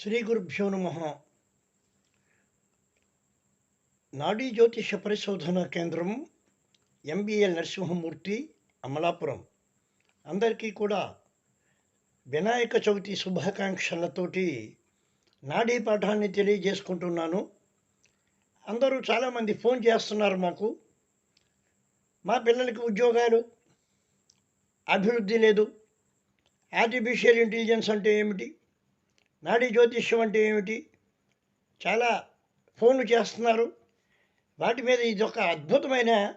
శ్రీ గురుభ్యో నమ. నాడీ జ్యోతిష పరిశోధన కేంద్రం ఎంబీఎల్ నరసింహమూర్తి అమలాపురం. అందరికీ కూడా వినాయక చవితి శుభాకాంక్షలతోటి నాడీ పాఠాన్ని తెలియజేసుకుంటున్నాను. అందరూ చాలామంది ఫోన్ చేస్తున్నారు మాకు. మా పిల్లలకి ఉద్యోగాలు అభివృద్ధి లేదు. ఆర్టిఫిషియల్ ఇంటెలిజెన్స్ అంటే ఏమిటి? నాడీ జ్యోతిష్యం అంటే ఏమిటి? చాలా ఫోన్లు చేస్తున్నారు. వాటి మీద ఇది ఒక అద్భుతమైన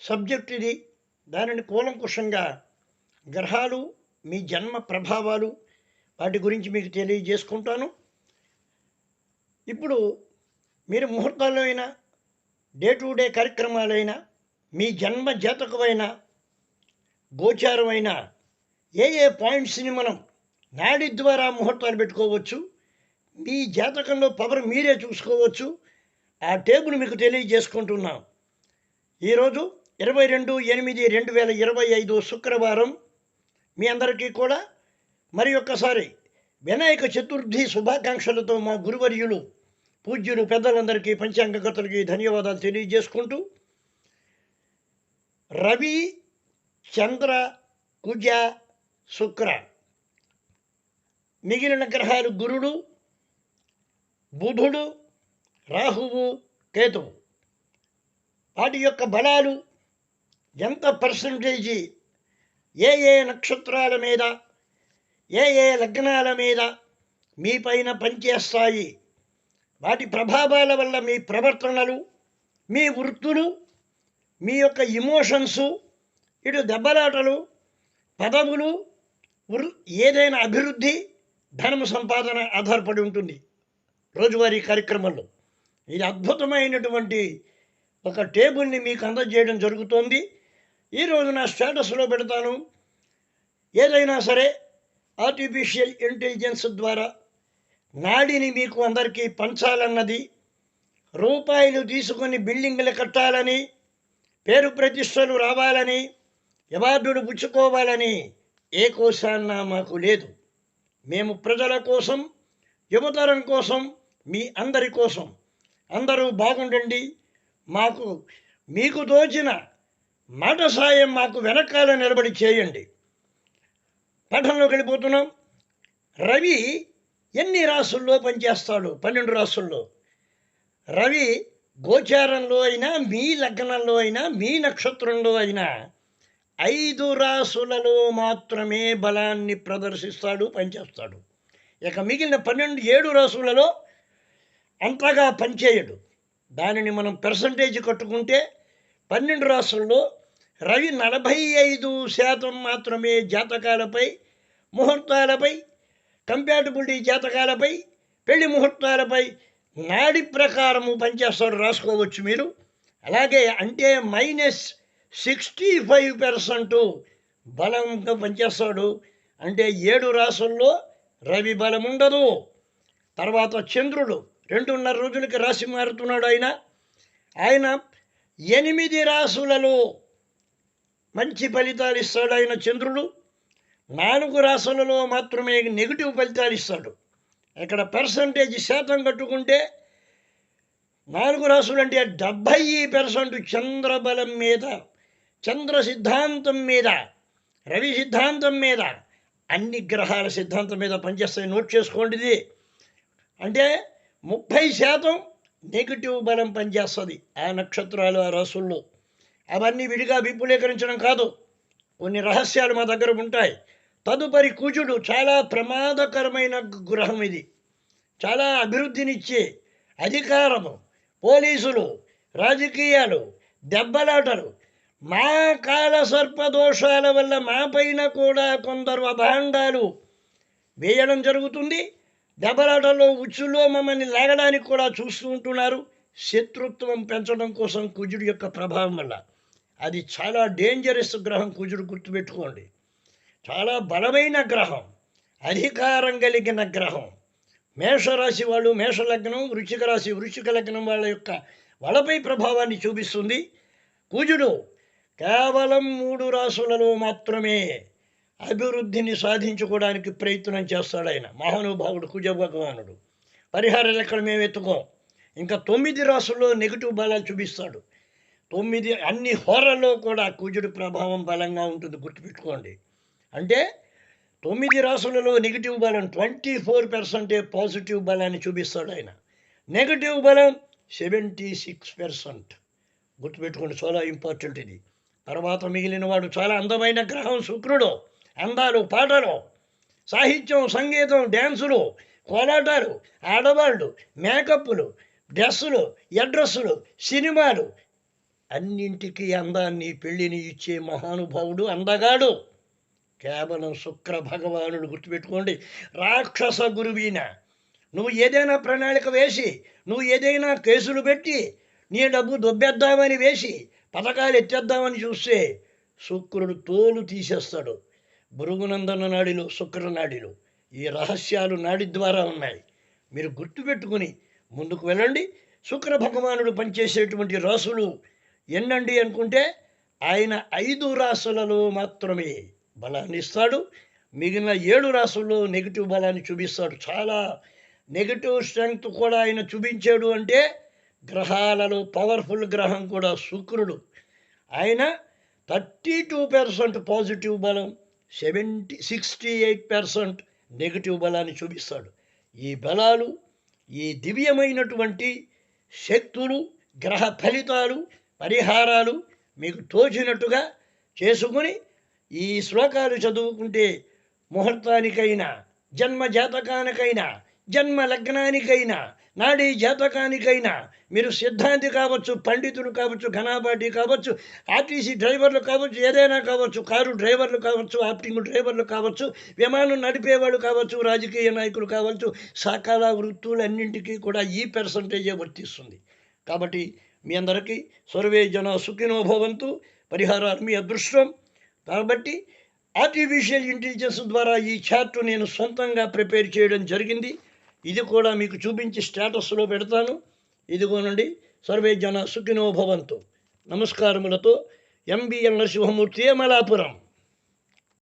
సబ్జెక్ట్ ఇది. దానిని కూలంకుషంగా గ్రహాలు మీ జన్మ ప్రభావాలు వాటి గురించి మీకు తెలియజేసుకుంటాను. ఇప్పుడు మీరు ముహూర్తాల్లో అయినా డే టు డే కార్యక్రమాలైనా మీ జన్మ జాతకమైన గోచారమైన ఏ ఏ పాయింట్స్ని మనం నాడి ద్వారా ముహూర్తాలు పెట్టుకోవచ్చు. మీ జాతకంలో పవర్ మీరే చూసుకోవచ్చు. ఆ టేబుల్ మీకు తెలియజేసుకుంటున్నాం. ఈరోజు ఇరవై రెండు ఎనిమిది రెండు వేల ఇరవై ఐదు శుక్రవారం మీ అందరికీ కూడా మరి ఒక్కసారి వినాయక చతుర్థి శుభాకాంక్షలతో మా గురువర్యులు పూజ్యులు పెద్దలందరికీ పంచాంగకర్తలకి ధన్యవాదాలు తెలియజేసుకుంటూ రవి చంద్ర కుజ శుక్ర. మిగిలిన గ్రహాలు గురుడు బుధుడు రాహువు కేతువు. వాటి యొక్క బలాలు ఎంత పర్సంటేజీ ఏ ఏ నక్షత్రాల మీద ఏ ఏ లగ్నాల మీద మీ పైన పనిచేస్తాయి? వాటి ప్రభావాల వల్ల మీ ప్రవర్తనలు మీ వృత్తులు మీ యొక్క ఇమోషన్సు ఇటు దెబ్బలాటలు పదవులు వృ- ఏదైనా అభివృద్ధి ధనము సంపాదన ఆధారపడి ఉంటుంది. రోజువారీ కార్యక్రమంలో ఇది అద్భుతమైనటువంటి ఒక టేబుల్ని మీకు అందజేయడం జరుగుతోంది. ఈరోజు నా స్టేటస్లో పెడతాను. ఏదైనా సరే ఆర్టిఫిషియల్ ఇంటెలిజెన్స్ ద్వారా నాడిని మీకు అందరికీ పంచాలన్నది రూపాయలు తీసుకొని బిల్డింగ్లు కట్టాలని పేరు ప్రతిష్టలు రావాలని అవార్డులు పుచ్చుకోవాలని ఏ కోశాన్న మాకు లేదు. మేము ప్రజల కోసం యువతరం కోసం మీ అందరి కోసం. అందరూ బాగుండండి. మాకు మీకు తోచిన మాట సాయం మాకు వెనకాల నిలబడి చేయండి. పఠంలోకి వెళ్ళిపోతున్నాం రవి ఎన్ని రాసుల్లో పనిచేస్తాడు? పన్నెండు రాసుల్లో. రవి గోచారంలో అయినా మీ లగ్నంలో అయినా మీ నక్షత్రంలో అయినా ఐదు రాసులలో మాత్రమే బలాన్ని ప్రదర్శిస్తాడు పనిచేస్తాడు. ఇక మిగిలిన పన్నెండు ఏడు రాసులలో అంతగా పనిచేయడు. దానిని మనం పర్సంటేజ్ కట్టుకుంటే పన్నెండు రాసుల్లో రవి నలభై ఐదు శాతం మాత్రమే జాతకాలపై ముహూర్తాలపై కంపాటబిలిటీ జాతకాలపై పెళ్ళి ముహూర్తాలపై నాడి ప్రకారము పనిచేస్తాడు రాసుకోవచ్చు మీరు. అలాగే అంటే మైనస్ సిక్స్టీ ఫైవ్ పర్సెంట్ బలంగా పనిచేస్తాడు. అంటే ఏడు రాసుల్లో రవి బలం ఉండదు. తర్వాత చంద్రుడు రెండున్నర రోజులకి రాశి మారుతున్నాడు ఆయన. ఆయన ఎనిమిది రాసులలో మంచి ఫలితాలు ఇస్తాడు ఆయన చంద్రుడు. నాలుగు రాసులలో మాత్రమే నెగిటివ్ ఫలితాలు ఇస్తాడు. ఇక్కడ పర్సంటేజ్ శాతం కట్టుకుంటే నాలుగు రాసులు అంటే డెబ్భై పర్సెంట్ చంద్రబలం మీద చంద్ర సిద్ధాంతం మీద రవి సిద్ధాంతం మీద అన్ని గ్రహాల సిద్ధాంతం మీద పనిచేస్తాయి. నోట్ చేసుకోండి ఇది. అంటే ముప్పై శాతం నెగిటివ్ బలం పనిచేస్తుంది ఆ నక్షత్రాలు ఆ రాసుల్లో. అవన్నీ విడిగా విపులీకరించడం కాదు. కొన్ని రహస్యాలు మా దగ్గర ఉంటాయి. తదుపరి కుజుడు చాలా ప్రమాదకరమైన గ్రహం ఇది. చాలా అభివృద్ధినిచ్చే అధికారము. పోలీసులు రాజకీయాలు దెబ్బలాటలు మా కాల సర్పదోషాల వల్ల మా పైన కూడా కొందరు అభాండాలు వేయడం జరుగుతుంది. దెబ్బలాటలో ఉచ్చులో మమ్మల్ని లాగడానికి కూడా చూస్తూ ఉంటున్నారు. శత్రుత్వం పెంచడం కోసం కుజుడు యొక్క ప్రభావం వల్ల. అది చాలా డేంజరస్ గ్రహం కుజుడు గుర్తుపెట్టుకోండి. చాలా బలమైన గ్రహం అధికారం కలిగిన గ్రహం. మేషరాశి వాళ్ళు మేషలగ్నం వృశ్చిక రాశి వృశ్చిక లగ్నం వాళ్ళ యొక్క వాళ్ళపై ప్రభావాన్ని చూపిస్తుంది. కుజుడు కేవలం మూడు రాసులలో మాత్రమే అభివృద్ధిని సాధించుకోవడానికి ప్రయత్నం చేస్తాడు ఆయన. మహానుభావుడు కుజ భగవానుడు. పరిహార లెక్కలు మేము ఎత్తుకోం. ఇంకా తొమ్మిది రాసుల్లో నెగిటివ్ బలాలు చూపిస్తాడు. తొమ్మిది అన్ని హోరల్లో కూడా కుజుడి ప్రభావం బలంగా ఉంటుంది గుర్తుపెట్టుకోండి. అంటే తొమ్మిది రాసులలో నెగిటివ్ బలం ట్వంటీ ఫోర్ పర్సెంటే పాజిటివ్ బలాన్ని చూపిస్తాడు ఆయన. నెగిటివ్ బలం సెవెంటీ సిక్స్ పర్సెంట్. గుర్తుపెట్టుకోండి చాలా ఇంపార్టెంట్ ఇది. తర్వాత మిగిలినవాడు చాలా అందమైన గ్రహం శుక్రుడు అందాలు పాటలు సాహిత్యం సంగీతం డ్యాన్సులు కోలాటాలు ఆడవాళ్ళు మేకప్లు డ్రెస్సులు ఎడ్రస్సులు సినిమాలు. అన్నింటికీ అందాన్ని పెళ్ళిని ఇచ్చే మహానుభావుడు అందగాడు. కేవలం శుక్ర భగవానుడు గుర్తుపెట్టుకోండి. రాక్షస గురువీన నువ్వు ఏదైనా ప్రణాళిక వేసి నువ్వు ఏదైనా కేసులు పెట్టి నీ డబ్బు దొబ్బేద్దామని వేసి పథకాలు ఎత్తేద్దామని చూస్తే శుక్రుడు తోలు తీసేస్తాడు. భృగునందన నాడిలో శుక్రనాడిలో ఈ రహస్యాలు నాడి ద్వారా ఉన్నాయి. మీరు గుర్తుపెట్టుకుని ముందుకు వెళ్ళండి. శుక్ర భగవానుడు పనిచేసేటువంటి రాసులు ఎన్నండి అనుకుంటే ఆయన ఐదు రాసులలో మాత్రమే బలాన్ని ఇస్తాడు. మిగిలిన ఏడు రాసుల్లో నెగిటివ్ బలాన్ని చూపిస్తాడు. చాలా నెగిటివ్ స్ట్రెంగ్త్ కూడా ఆయన చూపించాడు అంటే గ్రహాలలో పవర్ఫుల్ గ్రహం కూడా శుక్రుడు. ఆయన థర్టీ టూ పర్సెంట్ పాజిటివ్ బలం seventy sixty eight percent negative బలాన్ని చూపిస్తాడు. ఈ బలాలు ఈ దివ్యమైనటువంటి శక్తులు గ్రహ ఫలితాలు పరిహారాలు మీకు తోచినట్టుగా చేసుకుని ఈ శ్లోకాలు చదువుకుంటే ముహూర్తానికైనా జన్మ జాతకానికైనా జన్మ లగ్నానికైనా నాడీ జాతకానికైనా మీరు సిద్ధాంతి కావచ్చు పండితులు కావచ్చు ఘనాబాటి కావచ్చు ఆర్టీసీ డ్రైవర్లు కావచ్చు ఏదైనా కావచ్చు కారు డ్రైవర్లు కావచ్చు ఆప్టింగ్ డ్రైవర్లు కావచ్చు విమానం నడిపేవాళ్ళు కావచ్చు రాజకీయ నాయకులు కావచ్చు సకాల వృత్తులన్నింటికీ కూడా ఈ పర్సంటేజే వర్తిస్తుంది. కాబట్టి మీ అందరికీ సర్వే జన సుఖినోభవంతు పరిహారాలు మీ అదృష్టం. కాబట్టి ఆర్టిఫిషియల్ ఇంటెలిజెన్స్ ద్వారా ఈ చార్ట్ నేను సొంతంగా ప్రిపేర్ చేయడం జరిగింది. ఇది కూడా మీకు చూపించి స్టేటస్లో పెడతాను. ఇదిగోనండి సర్వే జన సుఖినో భవంతు. నమస్కారములతో ఎంబీఎల్ నరసింహమూర్తి మలాపురం